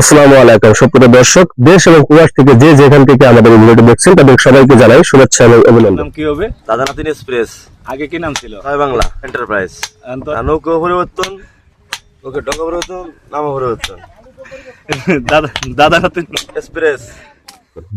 আসসালামু আলাইকুম। সুপ্রিয় দর্শক দেশ এবং কুয়াশ থেকে যে যেখান থেকে আমাদের ভিডিওটি দেখছেন তাদের সবাইকে জানাই শুভেচ্ছা এবং অভিনন্দন। নাম কি হবে? দাদা নাতিন এক্সপ্রেস। আগে কি নাম ছিল? ছয় বাংলা। এন্টারপ্রাইজ এখন নৌকো পরিবর্তন। ওকে ডঙ্গা পরিবর্তন নাম পরিবর্তন। দাদা এক্সপ্রেস।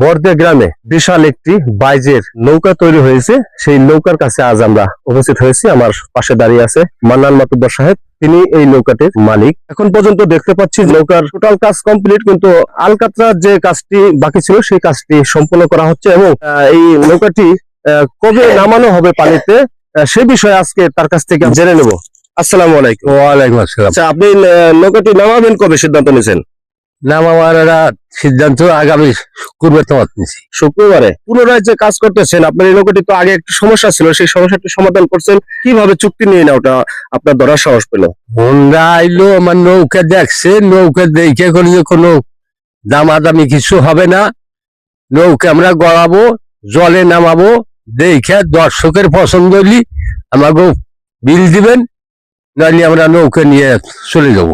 বর্দে গ্রামে বিশাল একটি বাইজের নৌকা তৈরি হয়েছে। সেই নৌকার কাছে আজ আমরা উপস্থিত হয়েছি। আমার পাশে দাঁড়িয়ে আছে মান্নান মাতুব্বর সাহেব। তিনি এই নৌকাটির মালিক। এখন পর্যন্ত দেখতে পাচ্ছি নৌকার টোটাল কাজ কমপ্লিট কিন্তু আলকাতরার যে কাজটি বাকি ছিল সেই কাজটি সম্পন্ন করা হচ্ছে এবং এই নৌকাটি কবে নামানো হবে পানিতে সে বিষয়ে আজকে তার কাছ থেকে জেনে নেব। আসসালামু আলাইকুম। ওয়ালাইকুম আসসালাম। আচ্ছা আপনি নৌকাটি নামাবেন কবে সিদ্ধান্ত নিয়েছেন? সিদ্ধান্ত আগামী শুক্রবার তোমার শুক্রবারে? পুনরায় যে কাজ করতেছেন আপনার এই তো আগে একটু সমস্যা ছিল সেই সমস্যাটি সমাধান করছেন। কীভাবে চুক্তি নিয়ে না ওটা আপনার সাহস পেল? হোন্ডা আইলো আমার নৌকা দেখছে নৌকা দেখে যে কোনো দামাদামি কিছু হবে না। নৌকা আমরা গড়াবো জলে নামাবো দেখে দর্শকের পছন্দ হলি আমাকে বিল দিবেন নাহলে আমরা নৌকা নিয়ে চলে যাব।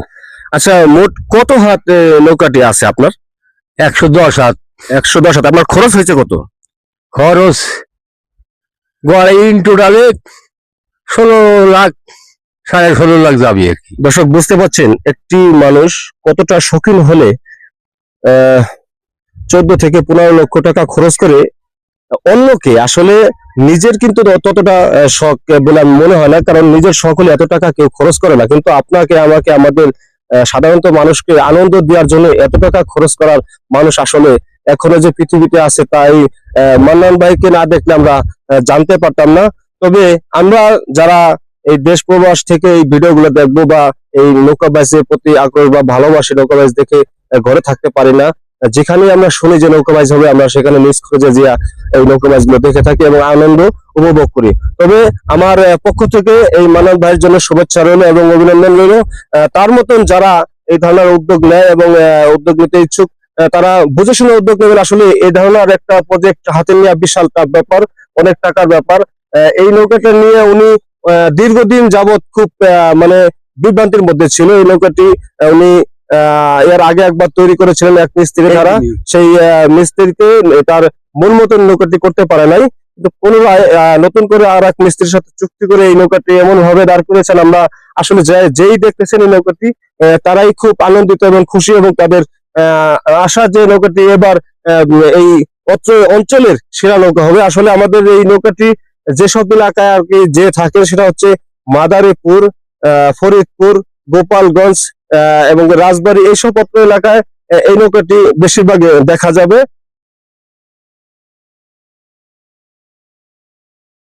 আচ্ছা মোট কত হাত নৌকাটি আছে আপনার? একশো দশ হাত। একশো দশ হাত। আপনার খরচ হয়েছে কত? খরচ গড়ে ইন টোটালে ষোলো লাখ সাড়ে ষোলো লাখ যাবে আর কি। দর্শক বুঝতে পারছেন একটি মানুষ কতটা শৌখিন হলে চোদ্দ থেকে পনেরো লক্ষ টাকা খরচ করে অন্যকে আসলে নিজের কিন্তু ততটা শখ বলে মনে হয় না কারণ নিজের শখ হলে এত টাকা কেউ খরচ করে না। কিন্তু আপনাকে আমাকে আমাদের সাধারণত মানুষকে আনন্দ দেওয়ার জন্য এত টাকা খরচ করার মানুষ আসলে এখনও যে পৃথিবীতে আছে তাই মান্নান ভাইকে না দেখলে আমরা জানতে পারতাম না। তবে আমরা যারা এই দেশ প্রবাস থেকে এই ভিডিওগুলো দেখব বা এই নৌকাবাজের প্রতি আগ্রহ বা ভালোবাসি নৌকাবাজ দেখে ঘরে থাকতে পারি না। যেখানে আমরা শুনি যে নৌকাবাজ হবে, আমরা সেখানে নিজ খুঁজে যে এই নৌকা গুলো দেখে থাকি এবং আনন্দ উপভোগ করি। তবে আমার পক্ষ থেকে এই মানব ভাইয়ের জন্য শুভেচ্ছা রইল এবং অভিনন্দন রইল। তার মতন যারা এই ধরনের উদ্যোগ নেয় এবং উদ্যোগ নিতে ইচ্ছুক তারা বুঝে শুনে উদ্যোগ নেবেন। আসলে এই ধরনের একটা প্রজেক্ট হাতে নেওয়া বিশাল ব্যাপার অনেক টাকার ব্যাপার। এই নৌকাটা নিয়ে উনি দীর্ঘদিন যাবৎ খুব মানে বিভ্রান্তির মধ্যে ছিল। এই নৌকাটি উনি আহ, এর আগে একবার তৈরি করেছিলেন এক মিস্ত্রি দ্বারা। সেই আহ, মিস্ত্রিতে তার মন মতন নৌকাটি করতে পারে নাই। কিন্তু পুনরায় নতুন করে আর এক মিস্ত্রির সাথে চুক্তি করে এই নৌকাটি এমন ভাবে দাঁড় করেছেন আমরা আসলে যেই দেখতেছেন এই নৌকাটি তারাই খুব আনন্দিত এবং খুশি এবং তাদের আশা যে নৌকাটি এবার এই অঞ্চলের সেরা নৌকা হবে। আসলে আমাদের এই নৌকাটি যেসব এলাকায় আর কি যে থাকে সেটা হচ্ছে মাদারীপুর ফরিদপুর, গোপালগঞ্জ এবং রাজবাড়ী, এইসব অত্র এলাকায় এই নৌকাটি বেশিরভাগ দেখা যাবে।